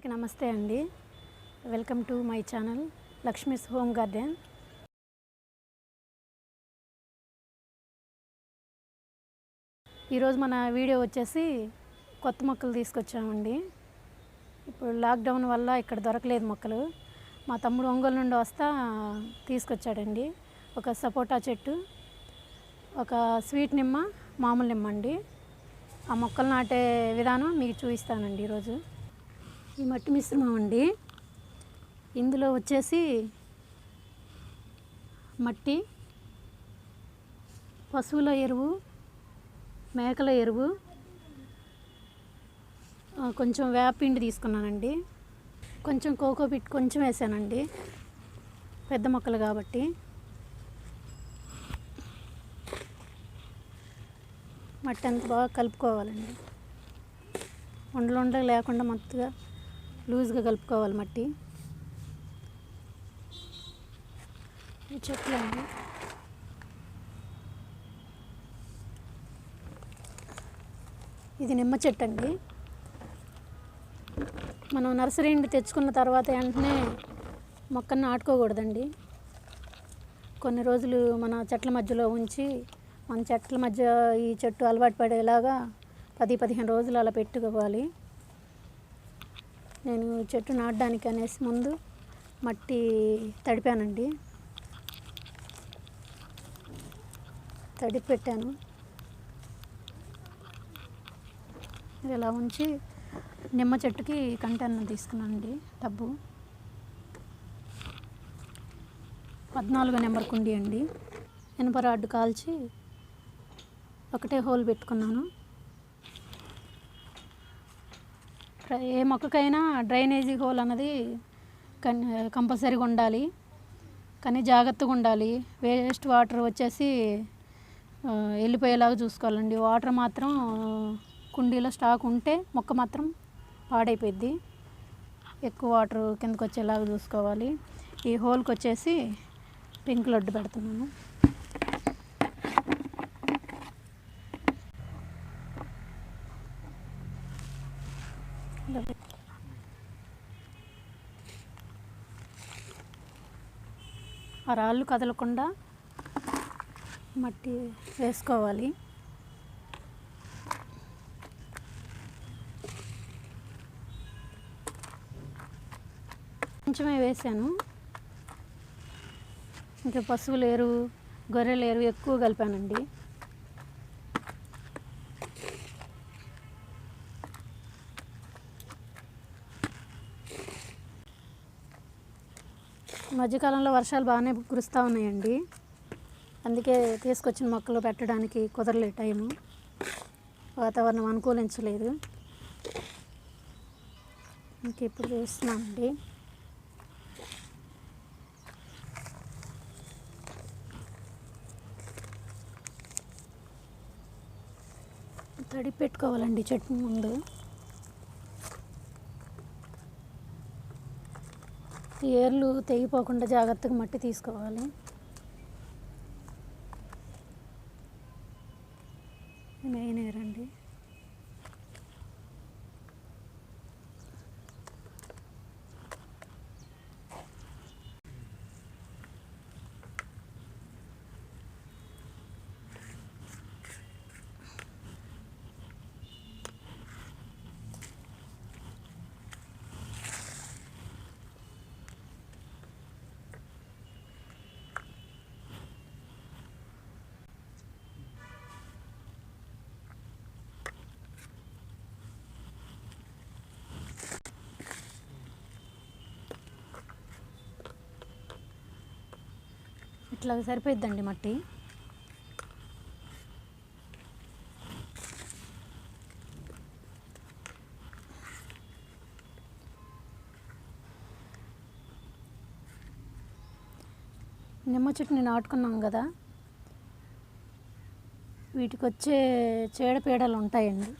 అందరికీ నమస్తే అండి. Welcome to my channel Lakshmi's home garden ఈరోజు మన వీడియో వచ్చేసి కొత్త మొక్కలు తీసుకొచ్చామండి. ఇప్పుడు లాక్డౌన్ వల్ల ఇక్కడ దొరకలేదు మొక్కలు. మా తమ్ముడు ఒంగోలు నుండి వస్తా తీసుకొచ్చాడండి. ఒక సపోటా చెట్టు ఒక స్వీట్ నిమ్మ మామూలు నిమ్మ అండి. ఆ మొక్కలు నాటే విధానం మీకు చూపిస్తానండి ఈరోజు ఈ మట్టి మిశ్రమం అండి. ఇందులో వచ్చేసి మట్టి పశువుల ఎరువు మేకల ఎరువు కొంచెం వేపిండి తీసుకున్నానండి. కొంచెం కోకో పిట్ కొంచెం వేసానండి. పెద్ద మొక్కలు కాబట్టి. మట్టి అంత బాగా కలుపుకోవాలండి. ఉండలు ఉండలు లేకుండా మొత్తగా లూజ్గా కలుపుకోవాలి మట్టి. ఈ చెట్లు అండి ఇది నిమ్మ చెట్టు అండి. మనం నర్సరీ నుండి తెచ్చుకున్న తర్వాత వెంటనే మొక్కను నాటుకోకూడదండి. కొన్ని రోజులు మన చెట్ల మధ్యలో ఉంచి మన చెట్ల మధ్య ఈ చెట్టు అలవాటు పడేలాగా పది పదిహేను రోజులు అలా పెట్టుకోవాలి. నేను చెట్టు నాటడానికి అనేసి ముందు మట్టి తడిపానండి. తడిపి పెట్టాను ఇలా ఉంచి నిమ్మ చెట్టుకి కంటైనర్ తీసుకున్నానండి టబ్బు. పద్నాలుగో నెంబర్ కుండీ అండి. ఇనుప రాడ్డు కాల్చి ఒకటే హోల్ పెట్టుకున్నాను. ఏ మొక్కకైనా డ్రైనేజీ హోల్ అన్నది కన్ కంపల్సరీగా ఉండాలి. కానీ జాగ్రత్తగా ఉండాలి. వేస్ట్ వాటర్ వచ్చేసి వెళ్ళిపోయేలాగా చూసుకోవాలండి. వాటర్ మాత్రం కుండీలో స్టాక్ ఉంటే మొక్క మాత్రం పాడైపోయిద్ది. ఎక్కువ వాటర్ కిందకు వచ్చేలాగా చూసుకోవాలి. ఈ హోల్కి వచ్చేసి పింక్ లడ్డు పెడుతున్నాను ఇలా పెట్- ఆ రాళ్ళు కదలకుండా మట్టి వేసుకోవాలి. కొంచెమే వేసాను. ఇంకా పశువులు ఎరువు గొర్రెల ఎరువు ఎక్కువ కలిపానండి. మధ్యకాలంలో వర్షాలు బాగానే కురుస్తూ ఉన్నాయండి. అందుకే తీసుకొచ్చిన మొక్కలు పెట్టడానికి కుదరలే టైము. వాతావరణం అనుకూలించలేదు. ఇంక ఇప్పుడు చూస్తున్నామండి. తడి పెట్టుకోవాలండి చెట్టు ముందు. ఏర్లు తెగిపోకుండా జాగ్రత్తగా మట్టి తీసుకోవాలి. మెయిన్ ఏరండి. ఇట్లా సరిపోయిద్దండి మట్టి. నిమ్మ చెట్టుని నాటుకున్నాం కదా. వీటికి వచ్చే చీడపీడలు ఉంటాయండి.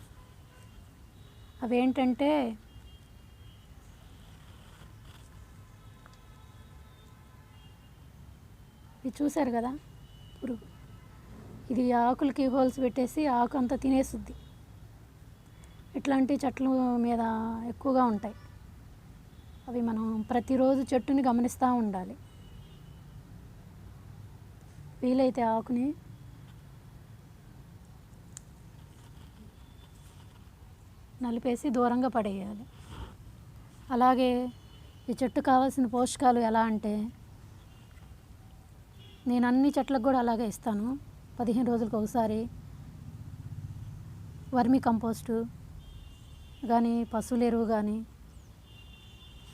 అవేంటంటే ఇది చూశారు కదా? పురుగు ఇది ఆకులకి హోల్స్ పెట్టేసి ఆకు అంతా తినేస్తుంది. ఇట్లాంటి చెట్ల మీద ఎక్కువగా ఉంటాయి. అవి మనం ప్రతిరోజు చెట్టుని గమనిస్తూ ఉండాలి. వీలైతే ఆకుని నలిపేసి దూరంగా పడేయాలి. అలాగే ఈ చెట్టు కావాల్సిన పోషకాలు ఎలా అంటే నేను అన్ని చెట్లకు కూడా అలాగే ఇస్తాను. పదిహేను రోజులకు ఒకసారి. వర్మి కంపోస్టు కానీ పశువుల ఎరువు కానీ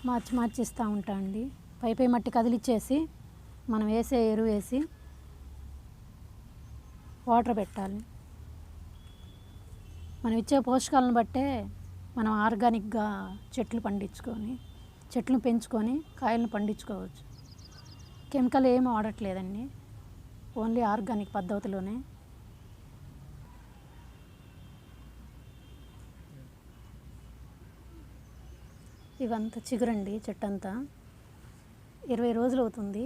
మార్చి మార్చి ఇస్తూ ఉంటా అండి. పై పై మట్టి కదిలిచ్చేసి మనం వేసే ఎరువు వేసి వాటర్ పెట్టాలి. మనం ఇచ్చే పోషకాలను బట్టే మనం ఆర్గానిక్గా చెట్లు పండించుకొని చెట్లు పెంచుకొని కాయలను పండించుకోవచ్చు. కెమికల్ ఏమి వాడట్లేదండి ఓన్లీ ఆర్గానిక్ పద్ధతిలోనే. ఇవంతా చిగురండి చెట్టు అంతా ఇరవై రోజులు అవుతుంది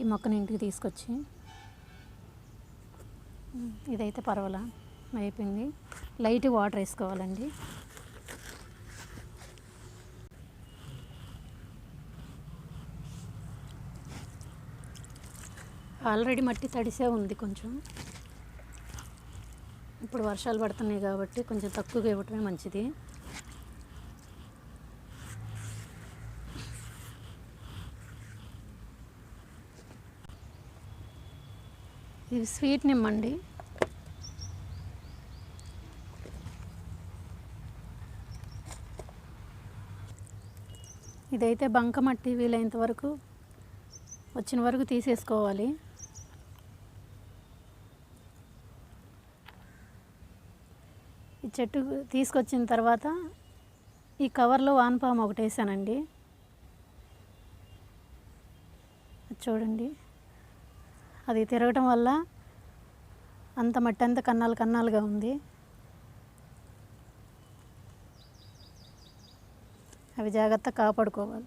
ఈ మొక్కని ఇంటికి తీసుకొచ్చి. ఇదైతే పర్వాలా? అయిపోయింది. లైట్ వాటర్ వేసుకోవాలండి. ఆల్రెడీ మట్టి తడిసే ఉంది కొంచెం. ఇప్పుడు వర్షాలు పడుతున్నాయి కాబట్టి కొంచెం తక్కువగా ఇవ్వటమే మంచిది. ఇది స్వీట్ నిమ్మండి. ఇదైతే బంకమట్టి వీలైనంత వరకు వచ్చిన వరకు తీసేసుకోవాలి. ఈ చెట్టు తీసుకొచ్చిన తర్వాత ఈ కవర్లో వానపాము ఒకటి వేసానండి. అది చూడండి. అది తిరగటం వల్ల అంత మట్టి అంత కన్నాలు కన్నాలుగా ఉంది. అవి జాగ్రత్త కాపాడుకోవాలి.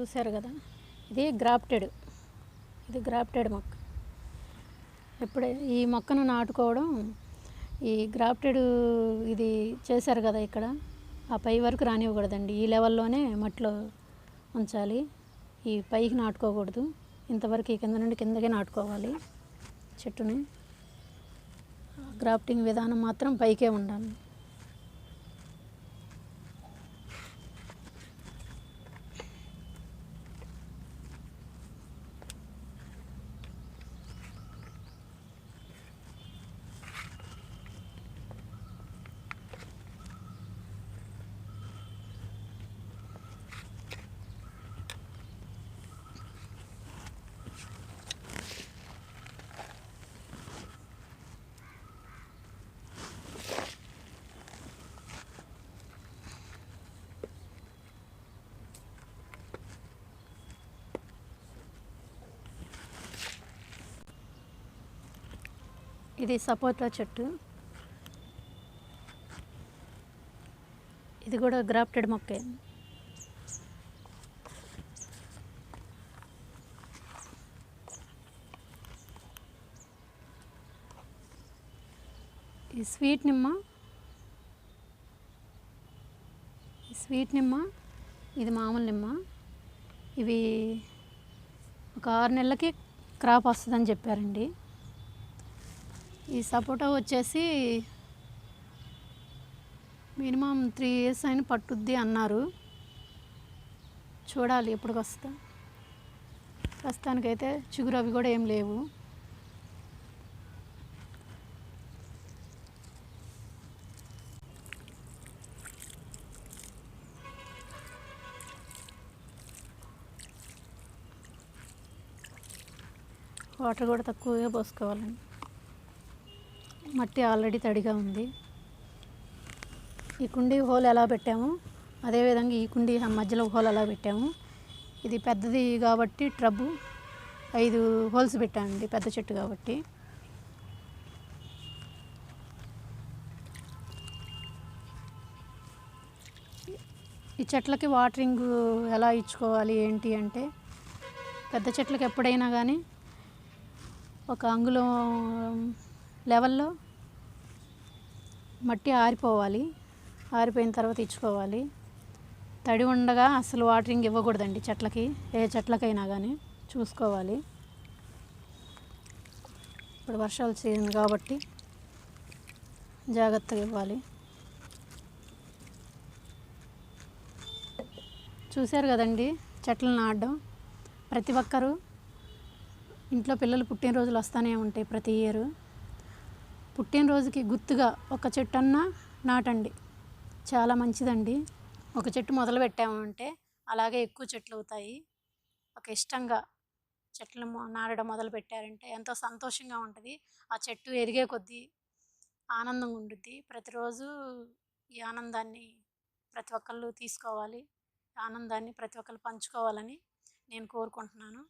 చూశారు కదా? ఇది గ్రాఫ్టెడ్ ఇది గ్రాఫ్టెడ్ మొక్క. ఎప్పుడే ఈ మొక్కను నాటుకోవడం ఈ గ్రాఫ్టెడ్ ఇది చేశారు కదా ఇక్కడ ఆ పై వరకు రానివ్వకూడదండి. ఈ లెవెల్లోనే మట్టిలో ఉంచాలి. ఈ పైకి నాటుకోకూడదు. ఇంతవరకు ఈ కింద నుండి కిందకే నాటుకోవాలి చెట్టుని. గ్రాఫ్టింగ్ విధానం మాత్రం పైకే ఉండాలి. ఇది సపోటా చెట్టు. ఇది కూడా గ్రాఫ్టెడ్ మొక్కే. ఈ స్వీట్ నిమ్మ. ఈ స్వీట్ నిమ్మ ఇది మామూలు నిమ్మ. ఇవి ఒక ఆరు నెలలకి క్రాప్ వస్తుందని చెప్పారండి. ఈ సపోటా వచ్చేసి మినిమం త్రీ ఇయర్స్ అయిన పట్టుద్ది అన్నారు. చూడాలి ఎప్పుడు వస్తా. ప్రస్తుతానికైతే చిగురు అవి కూడా ఏం లేవు. వాటర్ కూడా తక్కువగా పోసుకోవాలండి. మట్టి ఆల్రెడీ తడిగా ఉంది. ఈ కుండీ హోల్ ఎలా పెట్టాము? అదేవిధంగా ఈ కుండీ మధ్యలో హోల్ ఎలా పెట్టాము? ఇది పెద్దది కాబట్టి ట్రబ్బు ఐదు హోల్స్ పెట్టామండి పెద్ద చెట్టు కాబట్టి. ఈ చెట్లకి వాటరింగ్ ఎలా ఇచ్చుకోవాలి ఏంటి అంటే పెద్ద చెట్లకు ఎప్పుడైనా కానీ ఒక అంగుళం లెవెల్లో మట్టి ఆరిపోవాలి. ఆరిపోయిన తర్వాత ఇచ్చుకోవాలి. తడి ఉండగా అసలు వాటరింగ్ ఇవ్వకూడదండి చెట్లకి. ఏ చెట్లకైనా కానీ చూసుకోవాలి. ఇప్పుడు వర్షాలు సీజన్ కాబట్టి జాగ్రత్తగా ఇవ్వాలి. చూశారు కదండి చెట్లను నాటడం. ప్రతి ఒక్కరూ ఇంట్లో పిల్లలు పుట్టినరోజులు వస్తూనే ఉంటాయి ప్రతి ఇయరు. పుట్టినరోజుకి గుర్తుగా ఒక చెట్టు అన్నా నాటండి. చాలా మంచిదండి. ఒక చెట్టు మొదలు పెట్టామంటే అలాగే ఎక్కువ చెట్లు అవుతాయి. ఒక ఇష్టంగా చెట్లు మొ- నాటడం మొదలు పెట్టారంటే ఎంతో సంతోషంగా ఉంటుంది. ఆ చెట్టు ఎదిగే కొద్దీ ఆనందంగా ఉండుద్ది. ప్రతిరోజు ఈ ఆనందాన్ని ప్రతి ఒక్కళ్ళు తీసుకోవాలి. ఆనందాన్ని ప్రతి ఒక్కరు పంచుకోవాలని నేను కోరుకుంటున్నాను.